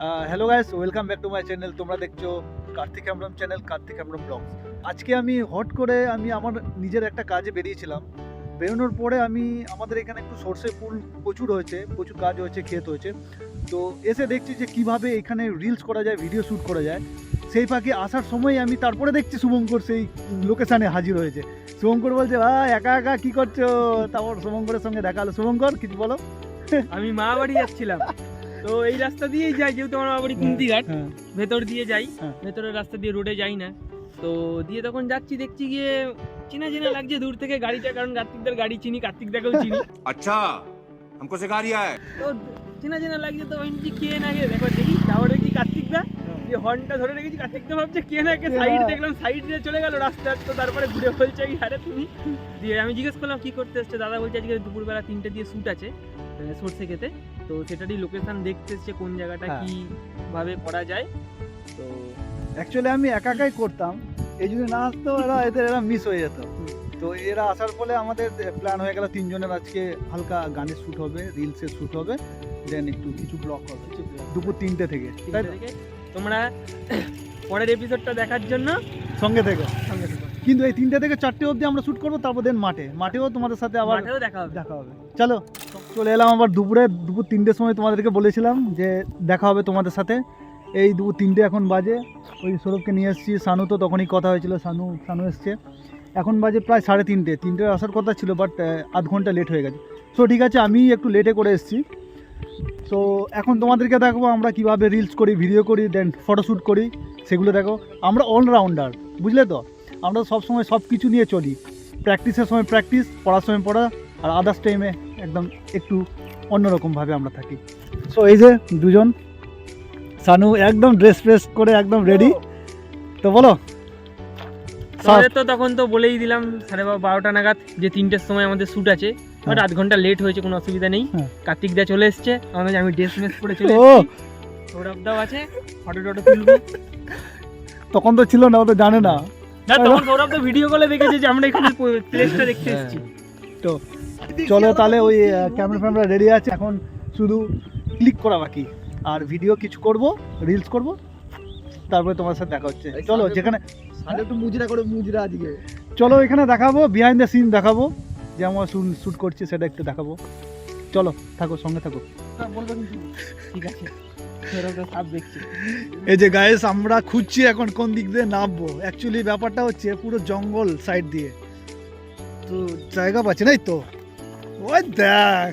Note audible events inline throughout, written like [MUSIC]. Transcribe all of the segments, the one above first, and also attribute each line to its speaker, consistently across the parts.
Speaker 1: Hello guys welcome back to my channel তোমরা দেখছ Kartik Hembram channel Kartik Hembram vlog আজকে আমি হট করে আমি আমার নিজের একটা কাজে বেরিয়েছিলাম। বেরোনোর পরে আমি আমাদের এখানে একটু সর্ষে ফুল প্রচুর হয়েছে প্রচুর কাজ হয়েছে ক্ষেত হয়েছে। তো এসে দেখছি যে কীভাবে এখানে রিলস করা যায় ভিডিও শ্যুট করা যায়। সেই পাখি আসার সময় আমি তারপরে দেখছি শুভঙ্কর সেই লোকেশানে হাজির হয়েছে। শুভঙ্কর বলছে ভাই একা একা কী করছ? তারপর শুভঙ্করের সঙ্গে দেখা হলো। শুভঙ্কর কিছু বলো।
Speaker 2: আমি মা বাড়ি যাচ্ছিলাম। [LAUGHS] তো এই রাস্তা দিয়েই যাই যেহেতু আমার মা বাড়ি কুন্তিঘাট
Speaker 1: হ্যাঁ
Speaker 2: ভেতর দিয়ে যাই
Speaker 1: হ্যাঁ।
Speaker 2: ভেতরের রাস্তা দিয়ে রোডে যাই না তো দিয়ে তখন যাচ্ছি দেখছি গিয়ে চেনা চেনা লাগছে দূর থেকে গাড়িটা কারণ কার্তিকদার গাড়ি চিনি কার্তিকদাকেও চিনি
Speaker 3: अच्छा हमको सिखा रिया है
Speaker 2: তো চেনা চেনা লাগছে তো আমি বলছি, কে না কে দেখো দেখি তারপর দেখি কার্তিকদা যে হর্নটা ধরে রেখেছি কার্তিকদা ভাবছে কে না কে
Speaker 1: কে
Speaker 2: সাইড
Speaker 1: না?
Speaker 2: দেখলাম সাইড দিয়ে চলে গেল রাস্তা তো তারপরে ঘুরে বলছে কি আরে তুমি দিয়ে আমি জিজ্ঞেস করলাম কি করতে এসছে দাদা বলছে আজকে দুপুরবেলা তিনটে দিয়ে শ্যুট আছে আহ, সর্ষে খেতে তো সেটারই লোকেশন দেখতে এসছে কোন জায়গাটা
Speaker 1: হ্যাঁ।
Speaker 2: কীভাবে করা যায়। তো
Speaker 1: অ্যাকচুয়ালি আমি একা একাই করতাম এই যদি না আসতো এরা এদের এরা মিস হয়ে যেত। তো এরা আসার ফলে আমাদের প্ল্যান হয়ে গেল তিনজনের আজকে হালকা গানের শ্যুট হবে রিলসের শ্যুট হবে দেন একটু কিছু ব্লগ হবে। দুপুর তিনটে থেকে তাই
Speaker 2: তোমরা পরের এপিসোডটা দেখার জন্য
Speaker 1: সঙ্গে থেকে।
Speaker 2: সঙ্গে থেকো।
Speaker 1: কিন্তু এই তিনটে থেকে চারটে অবধি আমরা শ্যুট করব তারপর দেন মাঠে। মাঠেও তোমাদের সাথে আবার
Speaker 2: দেখা হবে।
Speaker 1: দেখা হবে। চলো। চলে এলাম আবার দুপুরে, দুপুর তিনটের সময় তোমাদেরকে বলেছিলাম যে দেখা হবে তোমাদের সাথে। এই দুপুর তিনটে এখন বাজে। ওই সৌরভকে নিয়ে এসেছি, সানু তো তখনই কথা হয়েছিল, সানু সানু এসছে। এখন বাজে প্রায় সাড়ে তিনটে। তিনটে আসার কথা ছিল বাট আধ ঘণ্টা লেট হয়ে গেছে। সো ঠিক আছে, আমি একটু লেটে করে এসেছি। সো এখন তোমাদেরকে দেখব আমরা কীভাবে রিলস করি ভিডিও করি দেন ফটোশ্যুট করি, সেগুলো দেখো। আমরা অলরাউন্ডার বুঝলে তো? আমরা সব সময় সব কিছু নিয়ে চলি। প্র্যাকটিসের সময় প্র্যাকটিস পড়ার সময় পড়া, আর আদার্স টাইমে একদম একটু অন্যরকমভাবে আমরা থাকি। সো এই যে দুজন সানু একদম ড্রেস ফ্রেস করে একদম রেডি তো বলো
Speaker 2: তো তখন তো বলেই দিলাম সাড়ে বারোটা নাগাদ যে তিনটের সময় আমাদের শ্যুট আছে। বাট
Speaker 1: হ্যাঁ।
Speaker 2: আধ ঘণ্টা লেট হয়েছে কোনো অসুবিধা নেই।
Speaker 1: হ্যাঁ।
Speaker 2: কার্তিক দা চলে এসছে আমাদের আমি ড্রেস মেস পরে চলে সৌরভ দাও আছে ফটো টটো তুলবো।
Speaker 1: তখন তো ছিল না ও তো জানে না।
Speaker 2: না তখন সৌরভ তো ভিডিও কলে দেখেছে যে আমরা এখানে প্লেসটা দেখতে এসেছি।
Speaker 1: তো চলো তাহলে ওই ক্যামেরা ফ্যামেরা রেডি আছে এখন শুধু ক্লিক করা বাকি। আর ভিডিও কিছু করব রিলস করব তারপরে তোমার সাথে দেখা হচ্ছে। চলো যেখানে
Speaker 4: একটু মুজরা করে মুজরা আজকে।
Speaker 1: চলো এখানে দেখাবো বিহাইন্ড দ্য সিন দেখাবো যে আমরা শ্যুট করছি সেটা একটু দেখাবো। চলো থাকো সঙ্গে থাকো।
Speaker 2: ঠিক আছে।
Speaker 1: এই যে গায়েস আমরা খুঁজছি এখন কোন দিক দিয়ে নামবো। অ্যাকচুয়ালি ব্যাপারটা হচ্ছে পুরো জঙ্গল সাইড দিয়ে। তো জায়গা পাচ্ছে নাই তো। ওই দেখ।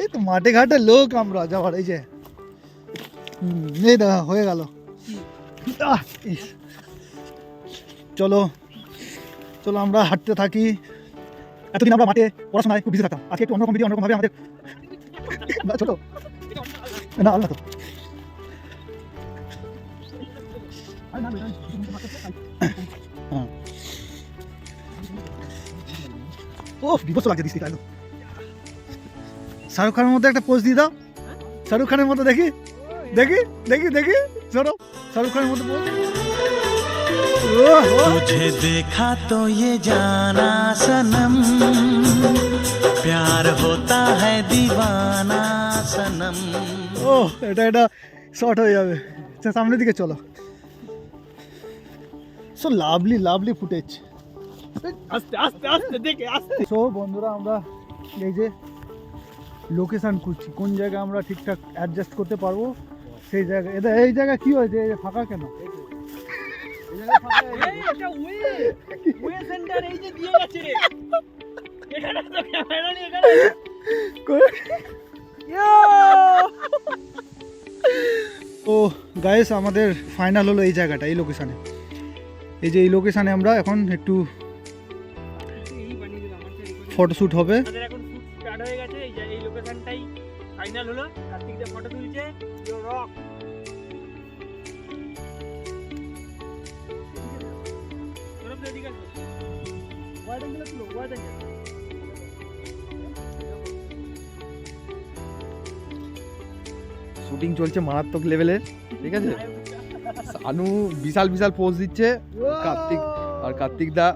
Speaker 1: এই তো মাঠে ঘাটে লোক আমরা যাওয়ার, এই যে। এই দেখা, হয়ে গেল। চলো চলো আমরা হাঁটতে থাকি। এতদিন আমরা মাঠে পড়াশোনায় খুব বিজি থাকতাম। আজকে একটু অন্যরকম ভিডিও অন্যরকম ভাবে আমাদের ছোট। না আল্লাহ তো। ও বিভৎস লাগছে দৃষ্টিটা একদম শাহরুখ খানের মতো একটা পোজ দিয়ে দাও শাহরুখ খানের মতো দেখি দেখি দেখি দেখি চলো শাহরুখ খানের মতো পোজ
Speaker 5: तुझे देखा तो ये जाना सनम प्यार होता है दीवाना सनम
Speaker 1: ও এটা এটা শর্ট হয়ে যাবে আচ্ছা, সামনের দিকে চলো সো লাভলি লাভলি ফুটেজ
Speaker 2: আস্তে আস্তে আস্তে দেখে আস্তে।
Speaker 1: সো বন্ধুরা আমরা এই যে লোকেশন খুঁজছি কোন জায়গায় আমরা ঠিকঠাক অ্যাডজাস্ট করতে পারব সেই জায়গা এটা এই জায়গা কি হয়েছে? এই ফাঁকা কেন? ও গায়েস আমাদের ফাইনাল হলো এই জায়গাটা এই লোকেশানে এই যে এই লোকেশানে আমরা এখন একটু ফটোশ্যুট হবে।
Speaker 2: আমাদের এখন শুট স্টার্ট হয়ে গেছে এই যে এই লোকেশনটাই ফাইনাল হলো। কার্তিক দা ফটো তুলছে ইউ রক সৌরভ দা এদিকে আসো। Wide angle এ তুলো, wide angle।
Speaker 4: শুটিং চলছে মারাত্মক লেভেলের ঠিক আছে? আনু বিশাল বিশাল পোজ দিচ্ছে। কার্তিক আর কার্তিক দা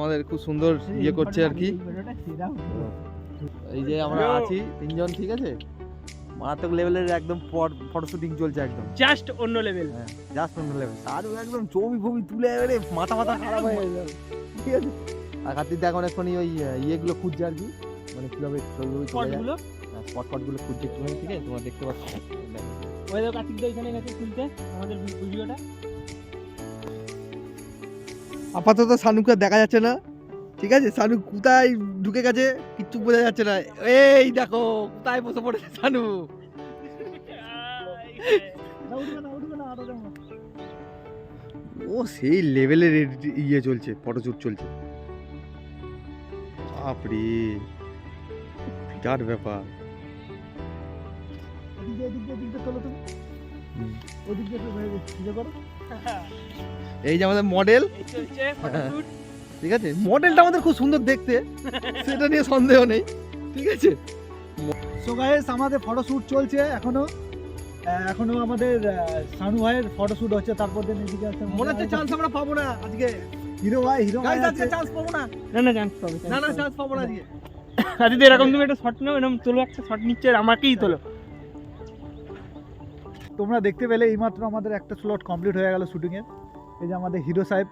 Speaker 4: আমাদের খুব সুন্দর ইয়ে করছে আর কি। এই যে আমরা আছি তিনজন ঠিক আছে? মারাত্মক লেভেলের একদম ফটো শুটিং চলছে একদম।
Speaker 2: জাস্ট অন্য লেভেল
Speaker 4: হ্যাঁ জাস্ট অন্য লেভেল আর একদম ছবি ফবি তুলে এবারে মাথা মাথা খারাপ হয়ে যাবে। ঠিক আছে? আর কার্তিক দা এখন এখনই ওই ইয়েগুলো খুঁজছে আর কি। মানে কীভাবে ছবি ফবি তোলা যায়।
Speaker 2: স্পটগুলো
Speaker 4: স্পট ফটগুলো খুঁজছে ঠিক আছে? তোমরা দেখতে পাচ্ছ। দেখো।
Speaker 2: ওই দেখো কার্তিক দা এখানে গেছে তুলতে আমাদের ভিডিওটা।
Speaker 4: আপাতত সানুকে দেখা যাচ্ছে না। ঠিক আছে? শানু কোথায় ঢুকে গেছে? কিচ্ছু বোঝা যাচ্ছে না। এই দেখো কোথায় বসে পড়েছে সানু?
Speaker 1: না, উঠবে না উঠবে না আরও যাব না।
Speaker 4: ও সেই লেভেলের ইয়ে চলছে ফটোশুট চলছে। বাপরে বিরাট ব্যাপার।
Speaker 1: এদিক দিয়ে এদিক দিয়ে তোলো তুমি। ওদিক দিয়ে [LAUGHS]
Speaker 4: এই যে আমাদের মডেল ঠিক আছে? মডেলটা আমাদের খুব সুন্দর দেখতে। সেটা নিয়ে সন্দেহ নেই। ঠিক আছে?
Speaker 1: সো গাইস আমাদের ফটোশুট চলছে এখনও। এখনও আমাদের সানু ভাইয়ের ফটোশুট হচ্ছে তারপর দিন এদিকে আছে
Speaker 4: মনে হচ্ছে চান্স আমরা পাবো না আজকে।
Speaker 1: হিরো ভাই হিরো ভাই
Speaker 4: গাইস আজকে চান্স পাবো না।
Speaker 2: না না চান্স পাবো
Speaker 4: না না চান্স পাবো না আজকে।
Speaker 2: আদি এরকম তুমি একটা শট নাও এরকম তোলো একটা শট নিচ্ছে আমাকেই তোলো।
Speaker 1: তোমরা দেখতে পেলে এইমাত্র আমাদের একটা স্লট কমপ্লিট হয়ে গেল শুটিংয়ের এই যে আমাদের হিরো সাহেব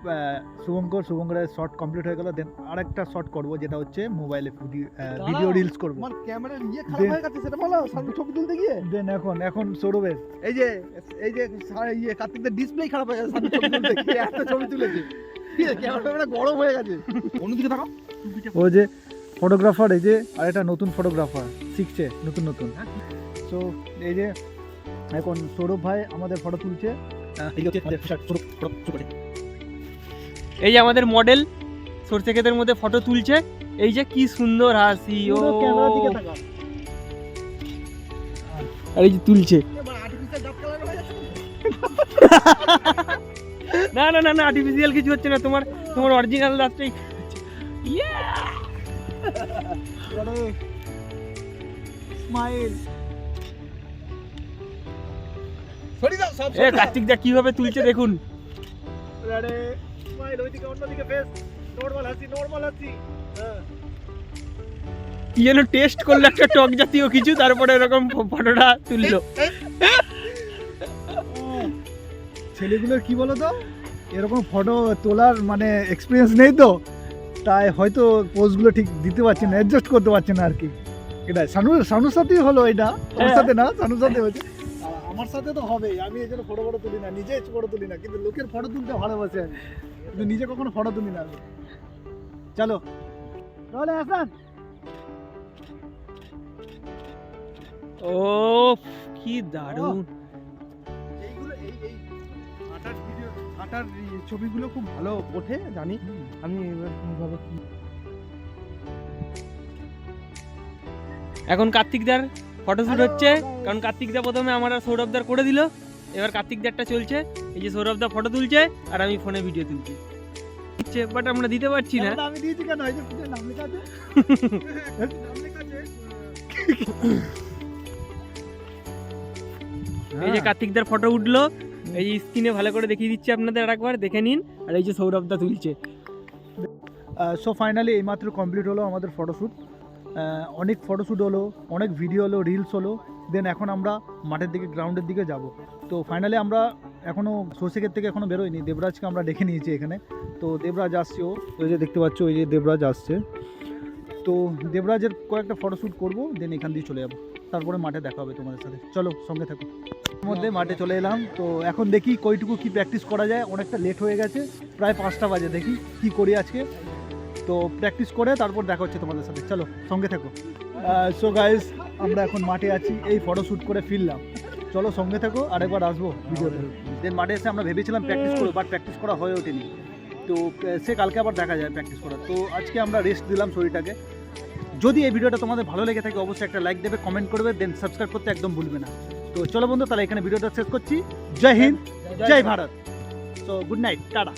Speaker 1: শুভঙ্কর শুভঙ্করের শট কমপ্লিট হয়ে গেল। দেন আরেকটা শট করব যেটা হচ্ছে মোবাইলে ভিডিও রিলস করব।
Speaker 4: আমার ক্যামেরার
Speaker 1: খারাপ
Speaker 4: খারাপ
Speaker 1: হয়ে
Speaker 4: হয়ে গেছে সেটা বলো সামনে ছবি তুলতে গিয়ে।
Speaker 1: দেন এখন এখন সৌরভের।
Speaker 4: এই যে এই যে ইয়ে কার্তিকদের ডিসপ্লে খারাপ হয়ে গেছে সামনে ছবি তুলতে গিয়ে এত ছবি তুলেছে। ক্যামেরা গরম হয়ে গেছে। অন্যদিকে
Speaker 1: ও যে ফটোগ্রাফার এই যে আর আরেকটা নতুন ফটোগ্রাফার শিখছে নতুন নতুন। সো এই যে এখন সৌরভ ভাই আমাদের ফটো তুলছে।
Speaker 2: এই যে আমাদের মডেল সরষে ক্ষেতের মধ্যে ফটো তুলছে। এই যে কি সুন্দর হাসি ও। আর এই যে তুলছে।
Speaker 4: হয়ে
Speaker 2: না না না না আর্টিফিশিয়াল কিছু হচ্ছে না। তোমার তোমার অরিজিনাল দাঁতটাই
Speaker 1: স্মাইল
Speaker 4: সরি দাও সব
Speaker 2: এ কার্তিক দা কীভাবে তুলছে দেখুন।
Speaker 1: আরে স্মাইল ওইদিকে অন্যদিকে ফেস নরমাল হাসি নরমাল হাসি হ্যাঁ।
Speaker 2: কি যেন টেস্ট করল একটা টক জাতীয় কিছু তারপরে এরকম ফটোটা তুললো।
Speaker 1: ছেলেগুলোর কি বলো তো? এরকম ফটো তোলার মানে এক্সপিরিয়েন্স নেই তো? তাই হয়তো পোজগুলো ঠিক দিতে পারছে না অ্যাডজাস্ট করতে পারছে না আর কি। এটা সানু সানুর সাথেই হলো এটা। ওর
Speaker 2: হ্যাঁ।
Speaker 1: সাথে না সানুর সাথে আর আমার সাথে তো হবে আমি এই জন্য ফটো ফটো তুলি না নিজে ফটো তুলি না কিন্তু লোকের ফটো তুলতে ভালোবাসে আমি। কিন্তু নিজে কখনো ফটো তুলি না আমি। চলো। চলে আসান
Speaker 2: ও কি দারুণ।
Speaker 4: এইগুলো এই এই হাঁটার ভিডিও হাঁটার ছবিগুলো খুব ভালো ওঠে জানি। আমি কীভাবে কি
Speaker 2: এখন কার্তিক দার ফটোশুট হচ্ছে কারণ কার্তিক দা প্রথমে আমার আর সৌরভ দার করে দিল। এবার কার্তিক দারটা চলছে এই যে সৌরভ দা ফটো তুলছে আর আমি ফোনে ভিডিও তুলছি। বাট আমরা দিতে পারছি না।
Speaker 1: আমি দিয়েছি কেন? এই যে নাম লেখা আছে।
Speaker 2: এই যে কার্তিক দার ফটো উঠল এই যে স্ক্রিনে ভালো করে দেখিয়ে দিচ্ছি আপনাদের আরেকবার দেখে নিন আর এই যে সৌরভ দা তুলছে।
Speaker 1: সো ফাইনালি এইমাত্র কমপ্লিট হলো আমাদের ফটোশ্যুট অনেক ফটোশ্যুট হলো, অনেক ভিডিও হলো রিলস হলো দেন এখন আমরা মাঠের দিকে গ্রাউন্ডের দিকে যাব। তো ফাইনালি আমরা এখনও সর্ষেকের থেকে এখনও বেরোয়নি দেবরাজকে আমরা ডেকে নিয়েছি এখানে। তো দেবরাজ আসছে ও ওই যে দেখতে পাচ্ছ ওই যে দেবরাজ আসছে। তো দেবরাজের কয়েকটা ফটোশ্যুট করব দেন এখান দিয়ে চলে যাব। তারপরে মাঠে দেখা হবে তোমাদের সাথে। চলো, সঙ্গে থাকো। মধ্যে মাঠে চলে এলাম, তো এখন দেখি কইটুকু কি প্র্যাকটিস করা যায়। অনেকটা লেট হয়ে গেছে, প্রায় পাঁচটা বাজে, দেখি কি করি আজকে। তো প্র্যাকটিস করে তারপর দেখা হচ্ছে তোমাদের সাথে। চলো সঙ্গে থাকো। সো গাইস আমরা এখন মাঠে আছি এই ফটো শ্যুট করে ফিরলাম। চলো সঙ্গে থাকো আরেকবার আসব ভিডিওতে দেন মাঠে এসে আমরা ভেবেছিলাম প্র্যাকটিস করব বাট প্র্যাকটিস করা হয়ে ওঠেনি। তো সে কালকে আবার দেখা যায় প্র্যাকটিস করা তো আজকে আমরা রেস্ট দিলাম শরীরটাকে। যদি এই ভিডিওটা তোমাদের ভালো লেগে থাকে অবশ্যই একটা লাইক দেবে কমেন্ট করবে দেন সাবস্ক্রাইব করতে একদম ভুলবে না। তো চলো বন্ধু তাহলে এখানে ভিডিওটা শেষ করছি। জয় হিন্দ জয় ভারত। তো গুড নাইট টাটা।